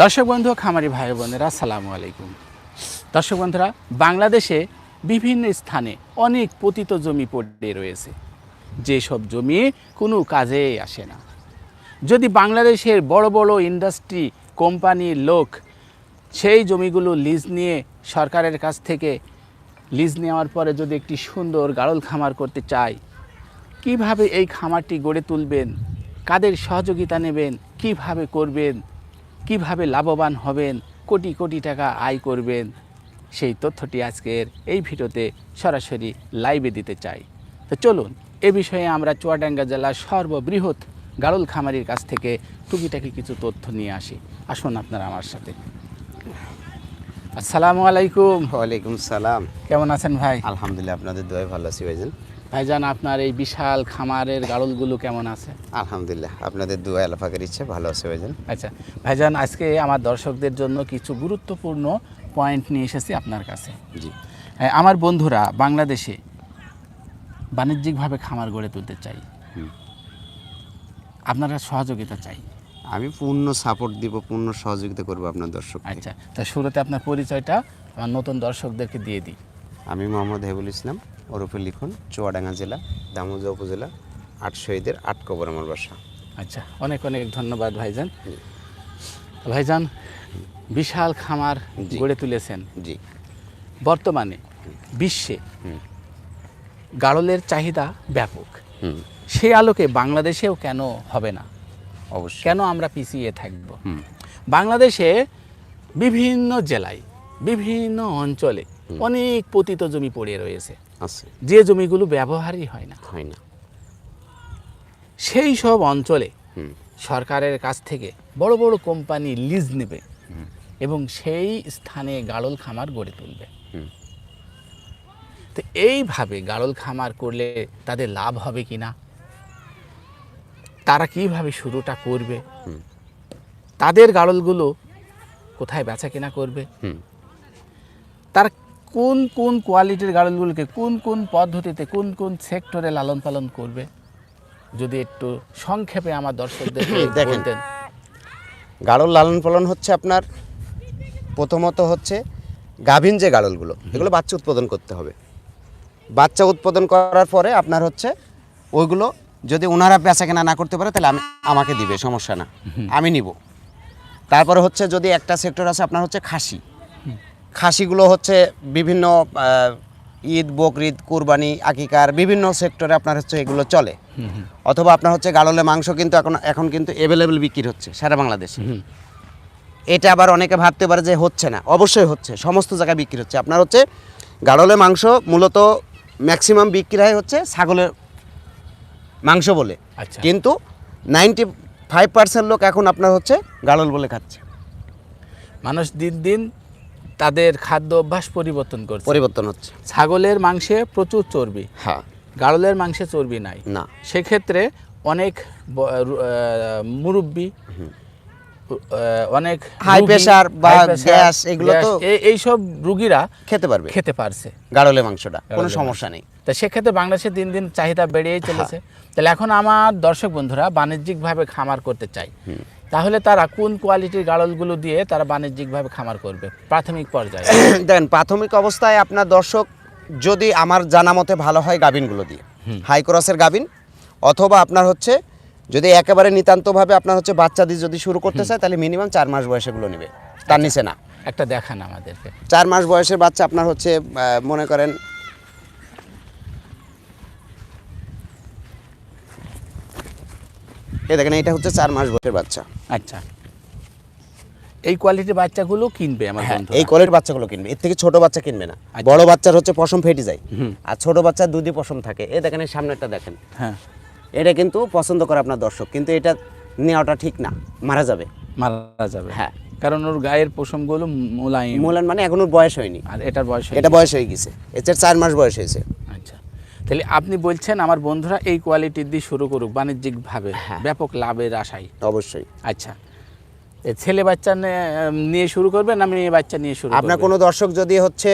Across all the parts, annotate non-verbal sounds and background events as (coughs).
দর্শক বন্ধু, খামারি ভাই বোনেরা, আসসালামু আলাইকুম। দর্শক বন্ধুরা, বাংলাদেশে বিভিন্ন স্থানে অনেক পতিত জমি পড়ে রয়েছে। যেসব জমি কোনো কাজে আসে না। যদি বাংলাদেশের বড় বড় ইন্ডাস্ট্রি কোম্পানির লোক সেই জমিগুলো লিজ নিয়ে সরকারের কাছ থেকে লিজ নেওয়ার পরে যদি একটি সুন্দর গাড়ল খামার করতে চায়, কীভাবে এই খামারটি গড়ে তুলবেন, কাদের সহযোগিতা নেবেন, কীভাবে করবেন কীভাবে লাভবান হবেন কোটি কোটি টাকা আয় করবেন সেই তথ্যটি আজকের এই ভিডিওতে সরাসরি লাইভে দিতে চাই। তো চলুন এ বিষয়ে আমরা চুয়াডাঙ্গা জেলার সর্ববৃহৎ গাড়ল খামারির কাছ থেকে টুকিটাকি কিছু তথ্য নিয়ে আসি। আসুন আপনারা আমার সাথে। আসসালামু আলাইকুম। ওয়ালাইকুম সালাম। কেমন আছেন ভাই? আলহামদুলিল্লাহ আপনাদের দোয়ায় ভালো আছি ভাইজান। ভাইজান আপনার এই বিশাল খামারের গাড়লগুলো কেমন আছে? আলহামদুলিল্লাহ আপনাদের দোয়া আলাফাকের ইচ্ছে ভালো আছে ভাইজান। আচ্ছা ভাইজান আজকে আমার দর্শকদের জন্য কিছু গুরুত্বপূর্ণ পয়েন্ট নিয়ে এসেছি আপনার কাছে। জি। হ্যাঁ, আমার বন্ধুরা বাংলাদেশে বাণিজ্যিকভাবে খামার গড়ে তুলতে চাই। আপনারা সহযোগিতা চাই। আমি পূর্ণ সাপোর্ট দিব পূর্ণ সহযোগিতা করব আপনার দর্শক আচ্ছা তা শুরুতে আপনার পরিচয়টা আমার নতুন দর্শকদেরকে দিয়ে দিই। আমি মোহাম্মদ হেবুল ইসলাম। ওরফে লিখন চুয়াডাঙ্গা জেলা দামোজা উপজেলা আট শহীদের আট কবর আমার বাসা। আচ্ছা অনেক অনেক ধন্যবাদ ভাইজান। ভাইজান বিশাল খামার গড়ে তুলেছেন। জি। বর্তমানে বিশ্বে। গাড়লের চাহিদা ব্যাপক। হুম। সেই আলোকে বাংলাদেশেও কেন হবে না? অবশ্যই। কেন আমরা পিছিয়ে থাকব? বাংলাদেশে বিভিন্ন জেলায় বিভিন্ন অঞ্চলে অনেক পতিত জমি পড়ে রয়েছে। আছে। যে জমিগুলো ব্যবহারই হয় না। হয় না। সেই সব অঞ্চলে হুম। সরকারের কাছ থেকে বড় বড় কোম্পানি লিজ নেবে এবং সেই স্থানে গাড়ল খামার গড়ে তুলবে। হুম। তো এইভাবে গাড়ল খামার করলে তাদের লাভ হবে কি না? তারা কীভাবে শুরুটা করবে? হুম। তাদের গাড়লগুলো কোথায় বেচা কেনা করবে? হুম। তার কোন কোন কোয়ালিটির গাড়লগুলোকে কোন কোন পদ্ধতিতে কোন কোন সেক্টরে লালন পালন করবে? যদি একটু সংক্ষেপে আমার দর্শকদের (coughs) দেখেন। গাড়ল লালন পালন হচ্ছে আপনার প্রথমত হচ্ছে গাভীন যে গাড়লগুলো এগুলো বাচ্চা উৎপাদন করতে হবে। বাচ্চা উৎপাদন করার পরে আপনার হচ্ছে ওইগুলো যদি ওনারা বেচা কেনা না করতে পারে তাহলে আমি আমাকে দিবে সমস্যা না। আমি নিব। তারপরে হচ্ছে যদি একটা সেক্টর আছে আপনার হচ্ছে খাসি। খাসিগুলো হচ্ছে বিভিন্ন ঈদ বকরিদ কুরবানি আকিকার বিভিন্ন সেক্টরে আপনার হচ্ছে এগুলো চলে। অথবা আপনার হচ্ছে গাড়লে মাংস কিন্তু এখন এখন কিন্তু অ্যাভেলেবেল বিক্রি হচ্ছে সারা বাংলাদেশে। এটা আবার অনেকে ভাবতে পারে যে হচ্ছে না। অবশ্যই হচ্ছে সমস্ত জায়গায় বিক্রি হচ্ছে। আপনার হচ্ছে গাড়লে মাংস মূলত ম্যাক্সিমাম বিক্রি হয় হচ্ছে ছাগলের মাংস বলে। আচ্ছা। কিন্তু নাইনটি ফাইভ পার্সেন্ট লোক এখন আপনার হচ্ছে গাড়ল বলে খাচ্ছে। মানুষ দিন দিন তাদের খাদ্য অভ্যাস পরিবর্তন করছে। পরিবর্তন হচ্ছে। ছাগলের মাংসে প্রচুর চর্বি। হ্যাঁ। গাড়লের মাংসে চর্বি নাই। না। সেক্ষেত্রে অনেক মুরব্বি অনেক High রোগী, বা gas এগুলো তো- এই- এইসব রুগীরা খেতে পারবে। খেতে পারছে। গাড়লে মাংসটা কোনো সমস্যা নেই। তা সেক্ষেত্রে বাংলাদেশে দিন দিন চাহিদা বেড়েই চলেছে। তাহলে এখন আমার দর্শক বন্ধুরা বাণিজ্যিকভাবে খামার করতে চাই। তাহলে তারা কোন কোয়ালিটির গাড়লগুলো দিয়ে তারা বাণিজ্যিকভাবে খামার করবে? প্রাথমিক পর্যায়ে। (coughs) দেখেন প্রাথমিক অবস্থায় আপনার দর্শক যদি আমার জানা মতে ভালো হয় গাবিনগুলো দিয়ে হাই ক্রসের গাবিন অথবা আপনার হচ্ছে যদি একেবারে নিতান্তভাবে আপনার হচ্ছে বাচ্চা দিয়ে যদি শুরু করতে চায় তাহলে মিনিমাম চার মাস বয়সে এগুলো নেবে। তার নিচে না। একটা দেখান আমাদেরকে। চার মাস বয়সের বাচ্চা আপনার হচ্ছে মনে করেন এ দেখেন এটা হচ্ছে চার মাস বয়সের বাচ্চা। আচ্ছা। এই কোয়ালিটির বাচ্চাগুলো কিনবে আমার হ্যাঁ এই কলের বাচ্চাগুলো কিনবে। এর থেকে ছোট বাচ্চা কিনবে না। আচ্ছা। বড় বাচ্চার হচ্ছে পশম ফেটে যায়। আর ছোট বাচ্চার দুধই পশম থাকে। এই দেখেন এই সামনেরটা দেখেন। হ্যাঁ। এটা কিন্তু পছন্দ করে আপনার দর্শক কিন্তু এটা নেওয়াটা ঠিক না। মারা যাবে। মারা যাবে। হ্যাঁ। কারণ ওর গায়ের পশমগুলো মোলায়েম। মূলান মানে এখন ওর বয়স হয়নি। আর এটার বয়স এটা বয়স হয়ে গেছে। এর চার মাস বয়স হয়েছে। তাহলে আপনি বলছেন আমার বন্ধুরা এই কোয়ালিটির দিয়ে শুরু করুক বাণিজ্যিকভাবে হ্যাঁ। ব্যাপক লাভের আশায়। অবশ্যই। আচ্ছা। ছেলে বাচ্চা নিয়ে শুরু করবে না মেয়ে বাচ্চা নিয়ে শুরু আপনার কোনো দর্শক যদি হচ্ছে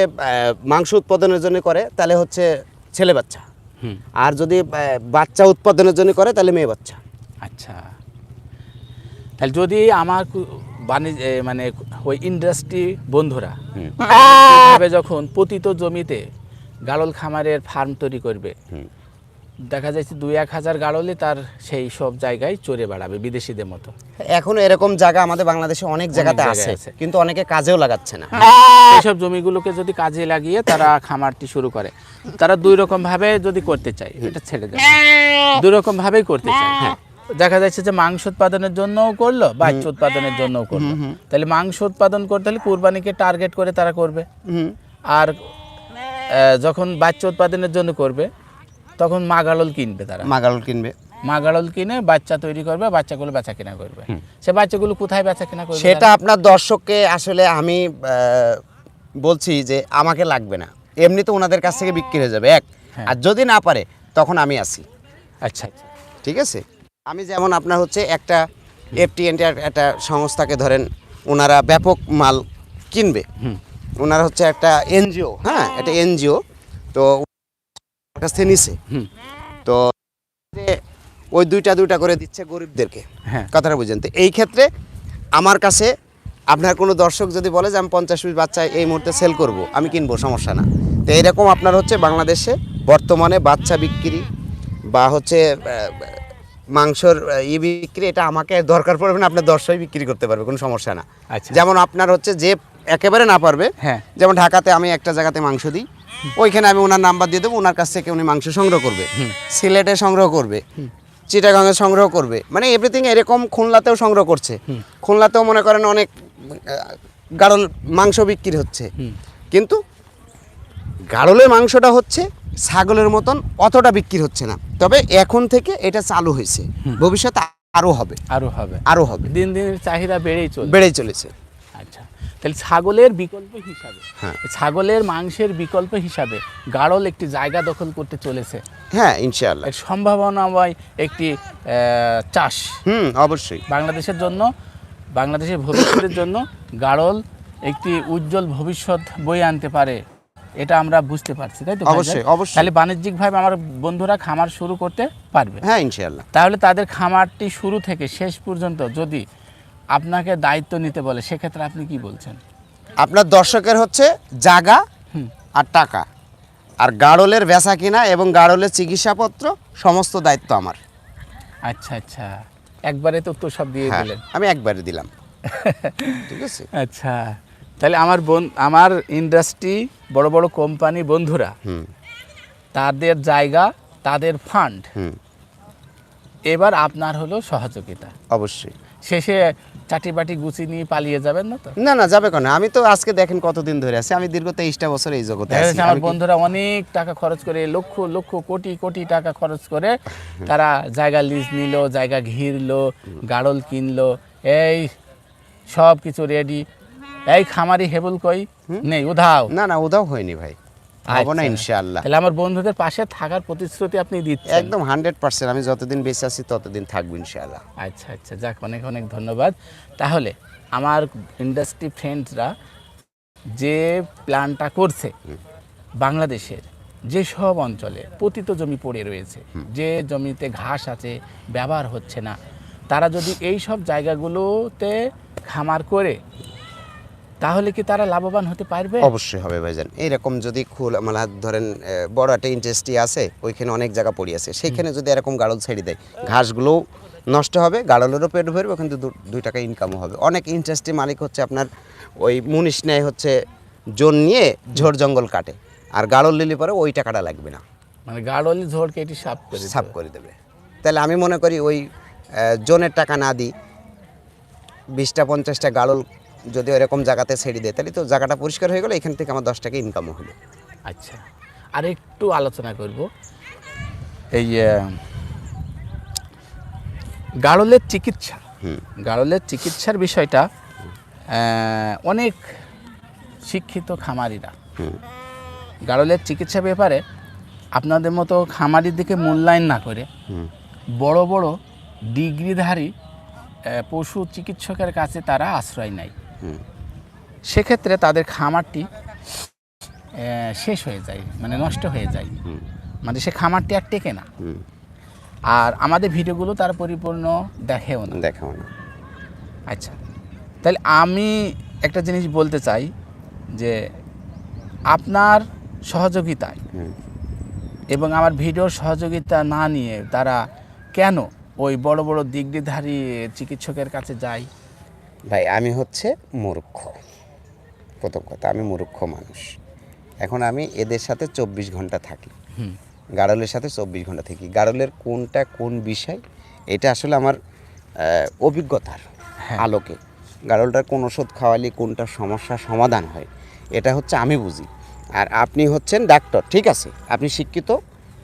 মাংস উৎপাদনের জন্য করে তাহলে হচ্ছে ছেলে বাচ্চা। হুম। আর যদি বাচ্চা উৎপাদনের জন্য করে তাহলে মেয়ে বাচ্চা। আচ্ছা। তাহলে যদি আমার বাণিজ্য মানে ওই ইন্ডাস্ট্রি বন্ধুরা যখন পতিত জমিতে গাড়ল খামারের ফার্ম তৈরি করবে। দেখা যাচ্ছে দুই এক হাজার গাড়লে তার সেই সব জায়গায় চড়ে বেড়াবে বিদেশিদের মতো। এখন এরকম জায়গা আমাদের বাংলাদেশে অনেক জায়গাতে আছে। কিন্তু অনেকে কাজেও লাগাচ্ছে না। এইসব জমিগুলোকে যদি কাজে লাগিয়ে তারা খামারটি শুরু করে তারা দুই রকম ভাবে যদি করতে চায় এটা ছেড়ে দেয় দুই রকম ভাবেই করতে চায় হ্যাঁ। দেখা যাচ্ছে যে মাংস উৎপাদনের জন্যও করল বাচ্চা উৎপাদনের জন্যও করল। তাহলে মাংস উৎপাদন করতে হলে কুরবানিকে টার্গেট করে তারা করবে। আর যখন বাচ্চা উৎপাদনের জন্য করবে তখন মা গাড়ল কিনবে তারা। মাগাল কিনবে। মা গাড়ল কিনে বাচ্চা তৈরি করবে বাচ্চাগুলো বেচা কিনা করবে সে বাচ্চাগুলো কোথায় বেচা কিনা করবে সেটা আপনার দর্শককে আসলে আমি বলছি যে আমাকে লাগবে না। এমনি তো ওনাদের কাছ থেকে বিক্রি হয়ে যাবে এক। হ্যাঁ। আর যদি না পারে তখন আমি আসি। আচ্ছা। আচ্ছা ঠিক আছে? আমি যেমন আপনার হচ্ছে একটা এফটি একটা সংস্থাকে ধরেন ওনারা ব্যাপক মাল কিনবে। হুম। ওনারা হচ্ছে একটা এনজিও হ্যাঁ একটা এনজিও তো কাছ থেকে নিছে। তো ওই দুইটা দুইটা করে দিচ্ছে গরিবদেরকে হ্যাঁ। কথাটা বুঝেন। তো এই ক্ষেত্রে আমার কাছে আপনার কোনো দর্শক যদি বলে যে আমি পঞ্চাশ পিস বাচ্চা এই মুহূর্তে সেল করব আমি কিনবো সমস্যা না। তো এইরকম আপনার হচ্ছে বাংলাদেশে বর্তমানে বাচ্চা বিক্রি বা হচ্ছে মাংসর ই বিক্রি এটা আমাকে দরকার পড়বে না আপনার দর্শকই বিক্রি করতে পারবে কোনো সমস্যা না। আচ্ছা। যেমন আপনার হচ্ছে যে একেবারে না পারবে। হ্যাঁ। যেমন ঢাকাতে আমি একটা জায়গাতে মাংস দিই ওইখানে আমি ওনার নাম্বার দিয়ে দেবো ওনার কাছ থেকে উনি মাংস সংগ্রহ করবে। সিলেটে সংগ্রহ করবে চিটাগাঙে সংগ্রহ করবে মানে এভরিথিং এরকম খুলনাতেও সংগ্রহ করছে। খুলনাতেও মনে করেন অনেক গাড়ল মাংস বিক্রি হচ্ছে। কিন্তু গাড়লের মাংসটা হচ্ছে ছাগলের মতন অতটা বিক্রি হচ্ছে না। তবে এখন থেকে এটা চালু হয়েছে। ভবিষ্যতে আরও হবে। আরও হবে। আরও হবে। দিন দিন চাহিদা বেড়েই চলবে বেড়েই চলেছে। আচ্ছা। তাহলে ছাগলের বিকল্প হিসাবে হ্যাঁ। ছাগলের মাংসের বিকল্প হিসাবে গাড়ল একটি জায়গা দখল করতে চলেছে। হ্যাঁ ইনশাআল্লাহ। সম্ভাবনাময় একটি চাষ। হুম অবশ্যই। বাংলাদেশের জন্য বাংলাদেশের ভবিষ্যতের জন্য গাড়ল একটি উজ্জ্বল ভবিষ্যৎ বয়ে আনতে পারে এটা আমরা বুঝতে পারছি তাই তো অবশ্যই, অবশ্যই। তাহলে বাণিজ্যিকভাবে আমার বন্ধুরা খামার শুরু করতে পারবে। হ্যাঁ ইনশাআল্লাহ। তাহলে তাদের খামারটি শুরু থেকে শেষ পর্যন্ত যদি আপনাকে দায়িত্ব নিতে বলে সেক্ষেত্রে আপনি কি বলছেন? আপনার দর্শকের হচ্ছে জাগা আর টাকা। আর গাড়লের বেচা কিনা এবং গাড়লের চিকিৎসাপত্র সমস্ত দায়িত্ব আমার। আচ্ছা আচ্ছা। একবারে তো তো সব দিয়ে হ্যাঁ দিলেন। আমি একবারে দিলাম। (laughs) ঠিক আছে? আচ্ছা। তাহলে আমার বোন আমার ইন্ডাস্ট্রি বড় বড় কোম্পানি বন্ধুরা হুম। তাদের জায়গা তাদের ফান্ড এবার আপনার হলো সহযোগিতা। অবশ্যই। শেষে চাটি বাটি গুছি নিয়ে পালিয়ে যাবেন না তো? না না যাবে কেন? আমি তো আজকে দেখেন কতদিন ধরে আছি। আমি দীর্ঘ তেইশটা বছর এই জগতে আছি। আমার বন্ধুরা অনেক টাকা খরচ করে লক্ষ লক্ষ কোটি কোটি টাকা খরচ করে তারা জায়গা লিজ নিল জায়গা ঘিরলো গাড়ল কিনলো এই সব কিছু রেডি এই খামারি হেবল কই? নেই উধাও। না না উধাও হয়নি ভাই। হব না আচ্ছা। ইনশাআল্লাহ। তাহলে আমার বন্ধুদের পাশে থাকার প্রতিশ্রুতি আপনি দিচ্ছেন। একদম হান্ড্রেড পার্সেন্ট আমি যতদিন বেঁচে আছি ততদিন থাকব ইনশাআল্লাহ। আচ্ছা আচ্ছা যাক অনেক অনেক ধন্যবাদ। তাহলে আমার ইন্ডাস্ট্রি ফ্রেন্ডসরা যে প্ল্যানটা করছে বাংলাদেশের যেসব অঞ্চলে পতিত জমি পড়ে রয়েছে যে জমিতে ঘাস আছে ব্যবহার হচ্ছে না তারা যদি এই সব জায়গাগুলোতে খামার করে তাহলে কি তারা লাভবান হতে পারবে? অবশ্যই হবে ভাইজান। এরকম যদি খুল মানে ধরেন বড় একটা ইন্ডাস্ট্রি আছে ওইখানে অনেক জায়গা পড়ে আছে। সেইখানে যদি এরকম গাড়ল ছেড়ে দেয় ঘাসগুলোও নষ্ট হবে গাড়লেরও পেট ভরবে কিন্তু দু- দুই টাকা ইনকামও হবে। অনেক ইন্ডাস্ট্রি মালিক হচ্ছে আপনার ওই মুনিশ নেয় হচ্ছে জোন নিয়ে ঝোড় জঙ্গল কাটে। আর গাড়ল নিলে পরে ওই টাকাটা লাগবে না। মানে গাড়লি ঝোড়কে এটি সাফ করে সাফ করে দেবে। তাহলে আমি মনে করি ওই জোনের টাকা না দিই বিশটা পঞ্চাশটা গাড়ল যদি এরকম জায়গাতে ছেড়ে দেয় তাহলে তো জায়গাটা পরিষ্কার হয়ে গেলো এখান থেকে আমার দশ টাকা ইনকামও হলো আচ্ছা আর একটু আলোচনা করব এই গাড়লের চিকিৎসা হুম। গাড়লের চিকিৎসার বিষয়টা অনেক শিক্ষিত খামারিরা হুম। গাড়লের চিকিৎসা ব্যাপারে আপনাদের মতো খামারির দিকে মূল্যায়ন না করে হুম। বড় বড় ডিগ্রিধারী পশু চিকিৎসকের কাছে তারা আশ্রয় নেয়। সেক্ষেত্রে তাদের খামারটি শেষ হয়ে যায় মানে নষ্ট হয়ে যায়। মানে সে খামারটি আর টেকে না। আর আমাদের ভিডিওগুলো তার পরিপূর্ণ দেখেও না। দেখাও না। আচ্ছা তাহলে আমি একটা জিনিস বলতে চাই যে আপনার সহযোগিতায় এবং আমার ভিডিওর সহযোগিতা না নিয়ে তারা কেন ওই বড় বড় ডিগ্রিধারী চিকিৎসকের কাছে যায়? ভাই আমি হচ্ছে মূর্খ। প্রথম কথা আমি মূর্খ মানুষ। এখন আমি এদের সাথে চব্বিশ ঘণ্টা থাকি। গাড়লের সাথে চব্বিশ ঘণ্টা থাকি। গাড়লের কোনটা কোন বিষয় এটা আসলে আমার অভিজ্ঞতার হ্যাঁ। আলোকে। গাড়লটার কোন ওষুধ খাওয়ালে কোনটা সমস্যা সমাধান হয় এটা হচ্ছে আমি বুঝি। আর আপনি হচ্ছেন ডাক্তার ঠিক আছে? আপনি শিক্ষিত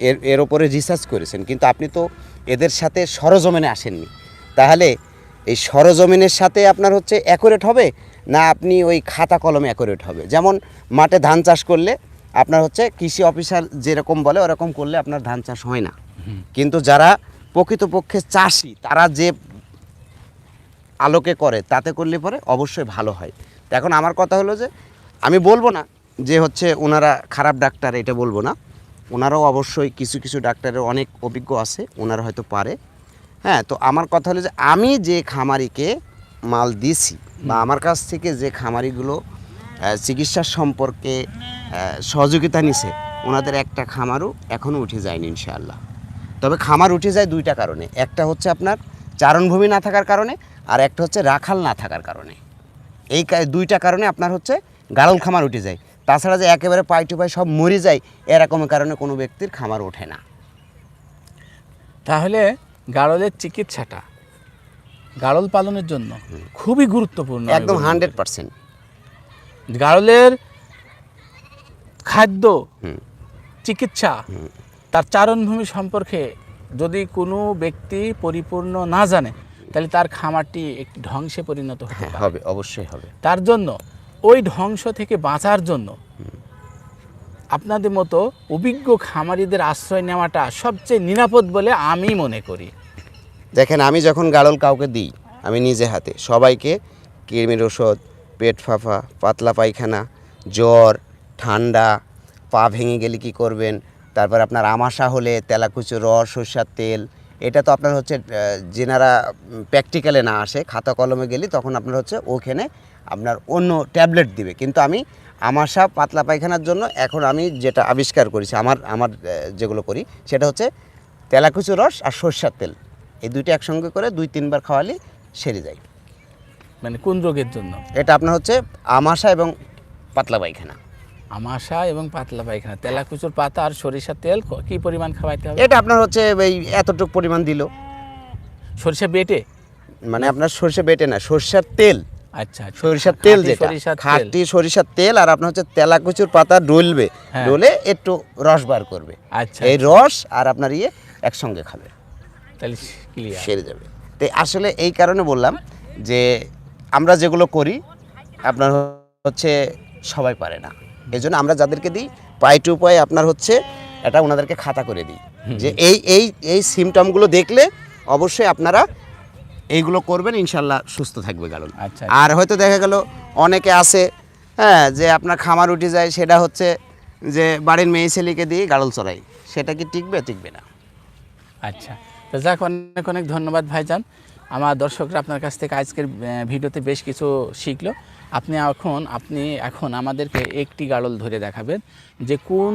এর এর ওপরে রিসার্চ করেছেন কিন্তু আপনি তো এদের সাথে সরজমেনে আসেননি। তাহলে এই সরজমিনের সাথে আপনার হচ্ছে অ্যাকুরেট হবে না আপনি ওই খাতা কলমে অ্যাকুরেট হবে? যেমন মাঠে ধান চাষ করলে আপনার হচ্ছে কৃষি অফিসার যেরকম বলে ওরকম করলে আপনার ধান চাষ হয় না। কিন্তু যারা প্রকৃতপক্ষে চাষি তারা যে আলোকে করে তাতে করলে পরে অবশ্যই ভালো হয়। তো এখন আমার কথা হলো যে আমি বলব না যে হচ্ছে ওনারা খারাপ ডাক্তার এটা বলব না। ওনারাও অবশ্যই কিছু কিছু ডাক্তারের অনেক অভিজ্ঞ আছে ওনারা হয়তো পারে। হ্যাঁ তো আমার কথা হলো যে আমি যে খামারিকে মাল দিছি বা আমার কাছ থেকে যে খামারিগুলো চিকিৎসা সম্পর্কে সহযোগিতা নিছে ওনাদের একটা খামারও এখনও উঠে যায়নি ইনশাআল্লাহ। তবে খামার উঠে যায় দুইটা কারণে। একটা হচ্ছে আপনার চারণভূমি না থাকার কারণে আর একটা হচ্ছে রাখাল না থাকার কারণে। এই দুইটা কারণে আপনার হচ্ছে গাড়ল খামার উঠে যায়। তাছাড়া যে একেবারে পাই টু পাই সব মরে যায় এরকমের কারণে কোনো ব্যক্তির খামার ওঠে না। তাহলে গাড়লের চিকিৎসাটা গাড়ল পালনের জন্য খুবই গুরুত্বপূর্ণ একদম হান্ড্রেড পার্সেন্ট। গাড়লের খাদ্য চিকিৎসা তার চারণভূমি সম্পর্কে যদি কোনো ব্যক্তি পরিপূর্ণ না জানে তাহলে তার খামারটি একটি ধ্বংসে পরিণত হতে হ্যাঁ হবে অবশ্যই হবে। তার জন্য ওই ধ্বংস থেকে বাঁচার জন্য আপনাদের মতো অভিজ্ঞ খামারিদের আশ্রয় নেওয়াটা সবচেয়ে নিরাপদ বলে আমি মনে করি। দেখেন, আমি যখন গাড়ল কাউকে দিই, আমি নিজে হাতে। সবাইকে কৃমির ওষুধ পেট ফাঁপা পাতলা পায়খানা, জ্বর, ঠান্ডা, পা ভেঙে গেলে কি করবেন? তারপর আপনার আমাশা হলে তেলাকুচু, রস, সরষার তেল, এটা তো আপনার হচ্ছে যেনারা প্র্যাকটিক্যালে না আসে, খাতা কলমে গেলে তখন আপনার হচ্ছে ওখানে আপনার অন্য ট্যাবলেট দিবে। কিন্তু আমি আমাশা, পাতলা পায়খানার জন্য এখন আমি যেটা আবিষ্কার করেছি, আমার আমার যেগুলো করি, সেটা হচ্ছে তেলাকুচু, রস আর সরষার তেল। এই দুইটা একসঙ্গে করে দুই তিনবার খাওয়ালে সেরে যায়। মানে কোন রোগের জন্য? এটা আপনার হচ্ছে আমাশা এবং পাতলা পায়খানা। আমাশা এবং পাতলা পায়খানা। তেলাকুচুর পাতা আর সরিষার তেল কি পরিমাণ খাওয়াইতে হবে? এটা আপনার হচ্ছে এই এতটুকু পরিমাণ দিল। সরিষা বেটে? মানে আপনার সরষে বেটে না সরষার তেল। আচ্ছা আচ্ছা। সরিষার তেল যেটা খাঁটি সরিষার তেল আর আপনার হচ্ছে তেলাকুচুর পাতা ডলবে। হ্যাঁ। ডলে একটু রস বার করবে। আচ্ছা এই রস আর আপনার ইয়ে একসঙ্গে খাবে। তাহলে সেরে যাবে। তো আসলে এই কারণে বললাম যে আমরা যেগুলো করি আপনার হচ্ছে সবাই পারে না। এই জন্য আমরা যাদেরকে দিই পাই টু পাই আপনার হচ্ছে এটা ওনাদেরকে খাতা করে দিই। যে এই এই এই সিমটমগুলো দেখলে অবশ্যই আপনারা এইগুলো করবেন ইনশাল্লাহ সুস্থ থাকবে গালন আচ্ছা। আর হয়তো দেখা গেল অনেকে আছে হ্যাঁ যে আপনার খামার উঠে যায় সেটা হচ্ছে যে বাড়ির মেয়ে ছেলেকে দিয়ে গাড়ল চড়াই সেটা কি টিকবে টিকবে না। আচ্ছা। তো যাক অনেক অনেক ধন্যবাদ ভাইজান। আমার দর্শকরা আপনার কাছ থেকে আজকের ভিডিওতে বেশ কিছু শিখলো। আপনি এখন আপনি এখন আমাদেরকে একটি গাড়ল ধরে দেখাবেন যে কোন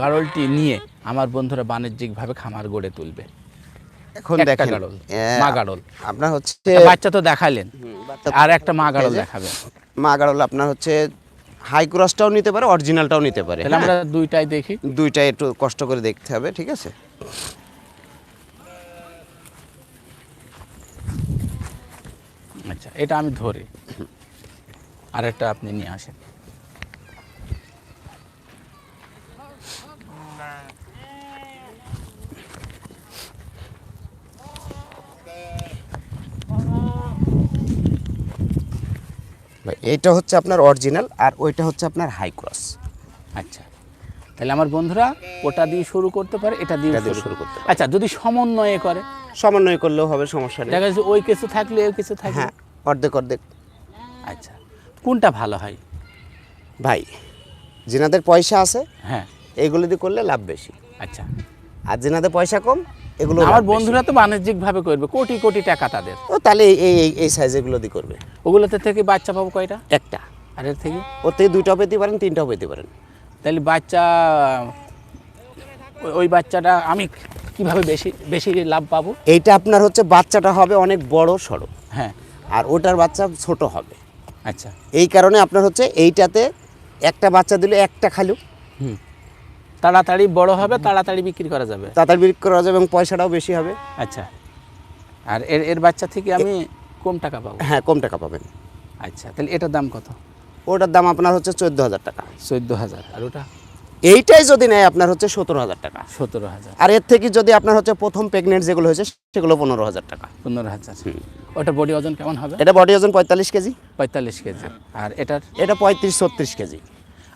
গাড়লটি নিয়ে আমার বন্ধুরা বাণিজ্যিকভাবে খামার গড়ে তুলবে। এখন দেখেন গাড়ল মা গাড়ল আপনার হচ্ছে বাচ্চা তো দেখালেন আর একটা মা গাড়ল দেখাবেন। মা গাড়ল আপনার হচ্ছে হাই ক্রসটাও নিতে পারে অরিজিনালটাও নিতে পারে তাহলে আমরা হ্যাঁ? দুইটাই দেখি। দুইটাই একটু কষ্ট করে দেখতে হবে ঠিক আছে আচ্ছা এটা আমি ধরি। আর একটা আপনি নিয়ে আসেন। এইটা হচ্ছে আপনার অরিজিনাল আর ওইটা হচ্ছে আপনার হাই ক্রস আচ্ছা। তাহলে আমার বন্ধুরা ওটা দিয়ে শুরু করতে পারে এটা দিয়ে শুরু করতে আচ্ছা যদি সমন্বয়ে করে। সমন্বয় করলেও হবে সমস্যা নেই। দেখা যাচ্ছে ওই কিছু থাকলে ওই কিছু থাকলে। হ্যাঁ। অর্ধেক অর্ধেক। আচ্ছা কোনটা ভালো হয়? ভাই যেনাদের পয়সা আছে হ্যাঁ। এইগুলো দিয়ে করলে লাভ বেশি। আচ্ছা। আর যেনাদের পয়সা কম এগুলো আমার বন্ধুরা তো বাণিজ্যিকভাবে করবে কোটি কোটি টাকা তাদের। ও তাহলে এই এই- এই এই সাইজ দিয়ে করবে। ওগুলোতে থেকে বাচ্চা পাবো কয়টা? একটা। আর এর থেকে? ওর থেকে দুইটাও পেতে পারেন তিনটাও পেতে পারেন। তাহলে বাচ্চা ওই- ওই বাচ্চাটা আমি কীভাবে বেশি বেশি লাভ পাবো? এইটা আপনার হচ্ছে বাচ্চাটা হবে অনেক বড় সড়ো হ্যাঁ। আর ওটার বাচ্চা ছোট হবে। আচ্ছা। এই কারণে আপনার হচ্ছে এইটাতে একটা বাচ্চা দিলে একটা খালু। হুম। তাড়াতাড়ি বড় হবে তাড়াতাড়ি বিক্রি করা যাবে। তাড়াতাড়ি বিক্রি করা যাবে এবং পয়সাটাও বেশি হবে। আচ্ছা। আর এর এর বাচ্চা থেকে আমি কম টাকা পাবো? হ্যাঁ কম টাকা পাবেন। আচ্ছা তাহলে এটার দাম কত? ওটার দাম আপনার হচ্ছে চোদ্দ হাজার টাকা। চোদ্দ হাজার। আর ওটা? এইটাই যদি নেয় আপনার হচ্ছে সতেরো হাজার টাকা। সতেরো হাজার। আর এর থেকে যদি আপনার হচ্ছে প্রথম প্রেগনেন্ট যেগুলো হয়েছে সেগুলো পনেরো হাজার টাকা। পনেরো হাজার। ওটা বডি ওজন কেমন হবে? এটা বডি ওজন পঁয়তাল্লিশ কেজি। পঁয়তাল্লিশ কেজি। আর এটার? এটা পঁয়ত্রিশ ছত্রিশ কেজি।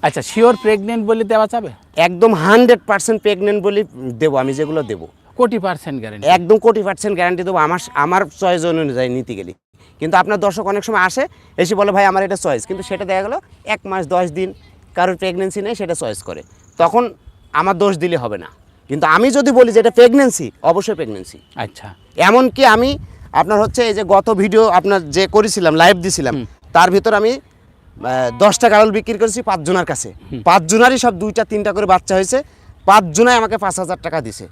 আচ্ছা শিওর প্রেগনেন্ট বলে দেওয়া যাবে? একদম হান্ড্রেড পার্সেন্ট প্রেগনেন্ট বলে দেবো আমি যেগুলো দেবো। কোটি পার্সেন্ট গ্যারেন্টি একদম কোটি পার্সেন্ট গ্যারান্টি দেবো আমার আমার চয়েস অনুযায়ী নিতে গেলে। কিন্তু আপনার দর্শক অনেক সময় আসে এসে বলে ভাই আমার এটা চয়েস কিন্তু সেটা দেখা গেলো এক মাস দশ দিন কারোর প্রেগনেন্সি নেই সেটা চয়েস করে। তখন আমার দোষ দিলে হবে না। কিন্তু আমি যদি বলি যে এটা প্রেগনেন্সি অবশ্যই প্রেগনেন্সি আচ্ছা। এমনকি আমি আপনার হচ্ছে এই যে গত ভিডিও আপনার যে করেছিলাম লাইভ দিছিলাম তার ভিতর আমি দশটা গাড়ল বিক্রি করেছি পাঁচজনের কাছে। পাঁচজনারই সব দুইটা তিনটা করে বাচ্চা হয়েছে। পাঁচজনাই আমাকে পাঁচ হাজার টাকা দিছে।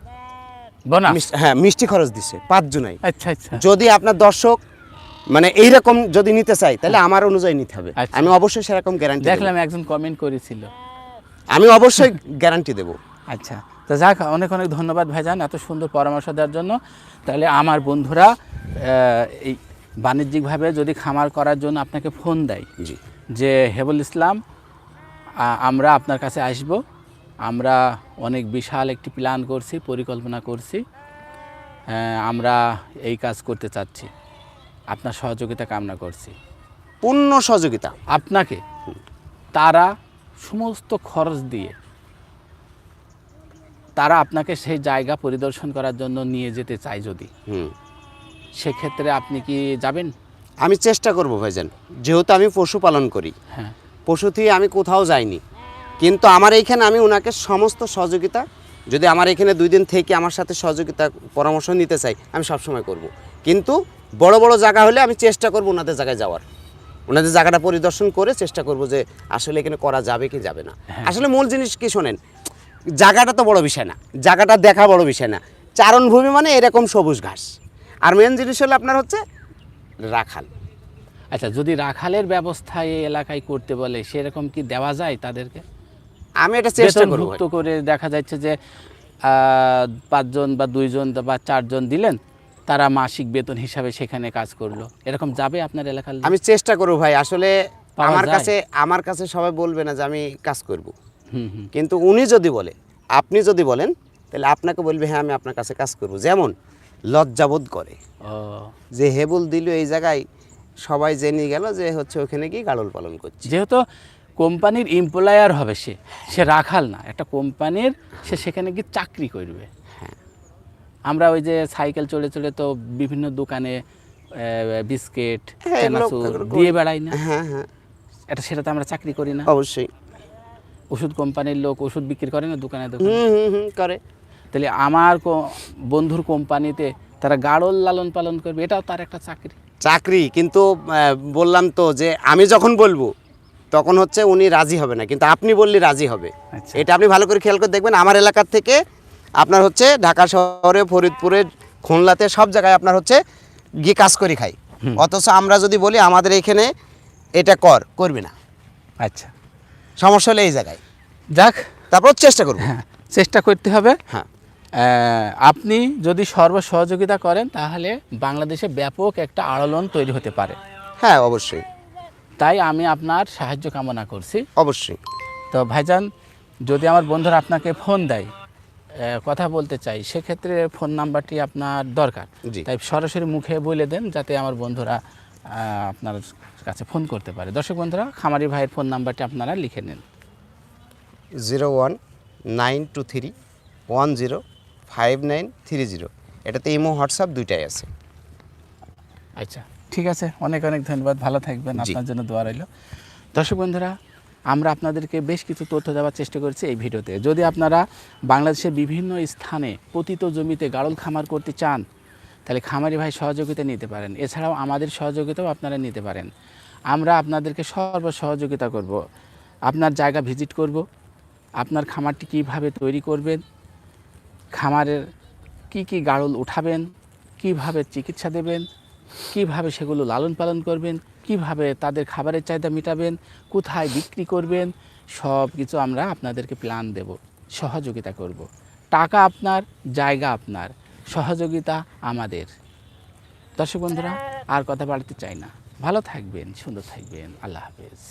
হ্যাঁ মিষ্টি খরচ দিছে পাঁচজনাই আচ্ছা আচ্ছা। যদি আপনার দর্শক মানে এইরকম যদি নিতে চাই তাহলে আমার অনুযায়ী নিতে হবে। আচ্ছা। আমি অবশ্যই সেরকম গ্যারান্টি দেখলাম একজন কমেন্ট করেছিল। আমি অবশ্যই গ্যারান্টি দেবো। আচ্ছা তো যাক অনেক অনেক ধন্যবাদ ভাইজান এত সুন্দর পরামর্শ দেওয়ার জন্য। তাহলে আমার বন্ধুরা এই বাণিজ্যিকভাবে যদি খামার করার জন্য আপনাকে ফোন দেয় জি। যে হেবুল ইসলাম আমরা আপনার কাছে আসব। আমরা অনেক বিশাল একটি প্ল্যান করছি পরিকল্পনা করছি। আমরা এই কাজ করতে চাচ্ছি। আপনার সহযোগিতা কামনা করছি। পূর্ণ সহযোগিতা। আপনাকে তারা সমস্ত খরচ দিয়ে তারা আপনাকে সেই জায়গা পরিদর্শন করার জন্য নিয়ে যেতে চায় যদি। হুম। সেক্ষেত্রে আপনি কি যাবেন? আমি চেষ্টা করব ভাইজান। যেহেতু আমি পশুপালন করি। হ্যাঁ। পশু থেকে আমি কোথাও যাইনি। কিন্তু আমার এইখানে আমি ওনাকে সমস্ত সহযোগিতা যদি আমার এখানে দুই দিন থেকে আমার সাথে সহযোগিতা পরামর্শ নিতে চাই আমি সবসময় করব। কিন্তু বড় বড় জায়গা হলে আমি চেষ্টা করব ওনাদের জায়গায় যাওয়ার। ওনাদের জায়গাটা পরিদর্শন করে চেষ্টা করব যে আসলে এখানে করা যাবে কি যাবে না। আসলে মূল জিনিস কি শোনেন জায়গাটা তো বড় বিষয় না জায়গাটা দেখা বড় বিষয় না। চারণভূমি মানে এরকম সবুজ ঘাস। আর মেন জিনিস হলো আপনার হচ্ছে রাখাল। আচ্ছা যদি রাখালের ব্যবস্থা এই এলাকায় করতে বলে সেরকম কি দেওয়া যায় তাদেরকে? আমি এটা চেষ্টা করব করে দেখা যাচ্ছে যে পাঁচজন বা দুইজন বা চারজন দিলেন তারা মাসিক বেতন হিসাবে সেখানে কাজ করল। এরকম যাবে আপনার এলাকার আমি চেষ্টা করব ভাই আসলে আমার কাছে আমার কাছে সবাই বলবে না যে আমি কাজ করব। কিন্তু উনি যদি বলে আপনি যদি বলেন তাহলে আপনাকে বলবে হ্যাঁ আমি আপনার কাছে কাজ করব। যেমন লজ্জাবোধ করে। যে হেবুল দিল এই জায়গায় সবাই জেনে গেল যে হচ্ছে ওখানে গিয়ে গাড়ল পালন করছে। যেহেতু কোম্পানির এমপ্লয়ার হবে সে সে রাখাল না। একটা কোম্পানির সে সেখানে গিয়ে চাকরি করবে। আমরা ওই যে সাইকেল চড়ে চড়ে তো বিভিন্ন দোকানে বিস্কিট হ্যাঁ, চানাচুর দিয়ে বেড়াই না। হ্যাঁ হ্যাঁ। এটা সেটা তো আমরা চাকরি করি না। অবশ্যই। ওষুধ কোম্পানির লোক ওষুধ বিক্রি করে না দোকানে দোকানে? হুম হুম হুম করে। তাহলে আমার কো- বন্ধুর কোম্পানিতে তারা গাড়ল লালন পালন করবে এটাও তার একটা চাকরি। চাকরি কিন্তু বললাম তো যে আমি যখন বলব তখন হচ্ছে উনি রাজি হবে না কিন্তু আপনি বললে রাজি হবে। আচ্ছা। এটা আপনি ভালো করে খেয়াল করে দেখবেন আমার এলাকার থেকে আপনার হচ্ছে ঢাকা শহরে ফরিদপুরে খুলনাতে সব জায়গায় আপনার হচ্ছে গিয়ে কাজ করে খাই। অথচ আমরা যদি বলি আমাদের এখানে এটা কর করবে না। আচ্ছা। সমস্যা হলে এই জায়গায়। যাক। তারপর চেষ্টা করব। হ্যাঁ চেষ্টা করতে হবে। হ্যাঁ। আপনি যদি সর্ব সহযোগিতা করেন তাহলে বাংলাদেশে ব্যাপক একটা আলোড়ন তৈরি হতে পারে। হ্যাঁ অবশ্যই। তাই আমি আপনার সাহায্য কামনা করছি। অবশ্যই। তো ভাইজান যদি আমার বন্ধুরা আপনাকে ফোন দেয় কথা বলতে চাই সেক্ষেত্রে ফোন নাম্বারটি আপনার দরকার। তাই সরাসরি মুখে বলে দেন যাতে আমার বন্ধুরা আপনার কাছে ফোন করতে পারে। দর্শক বন্ধুরা খামারি ভাইয়ের ফোন নাম্বারটি আপনারা লিখে নিন। Zero one nine two three one zero five nine three zero. এটাতে ইমো হোয়াটসঅ্যাপ দুইটাই আছে। আচ্ছা ঠিক আছে। অনেক অনেক ধন্যবাদ। ভালো থাকবেন। আপনার জন্য দোয়া রইল। দর্শক বন্ধুরা আমরা আপনাদেরকে বেশ কিছু তথ্য দেওয়ার চেষ্টা করেছি এই ভিডিওতে। যদি আপনারা বাংলাদেশের বিভিন্ন স্থানে পতিত জমিতে গাড়ল খামার করতে চান, তাহলে খামারি ভাই সহযোগিতা নিতে পারেন। এছাড়াও আমাদের সহযোগিতাও আপনারা নিতে পারেন। আমরা আপনাদেরকে সর্ব সহযোগিতা করব। আপনার জায়গা ভিজিট করব। আপনার খামারটি কীভাবে তৈরি করবেন? খামারের কি কি গাড়ল উঠাবেন? কীভাবে চিকিৎসা দেবেন? কীভাবে সেগুলো লালন পালন করবেন? কীভাবে তাদের খাবারের চাহিদা মেটাবেন কোথায় বিক্রি করবেন সব কিছু আমরা আপনাদেরকে প্ল্যান দেব সহযোগিতা করব। টাকা আপনার জায়গা আপনার সহযোগিতা আমাদের দর্শক বন্ধুরা আর কথা বাড়াতে চাই না ভালো থাকবেন সুন্দর থাকবেন আল্লাহ হাফেজ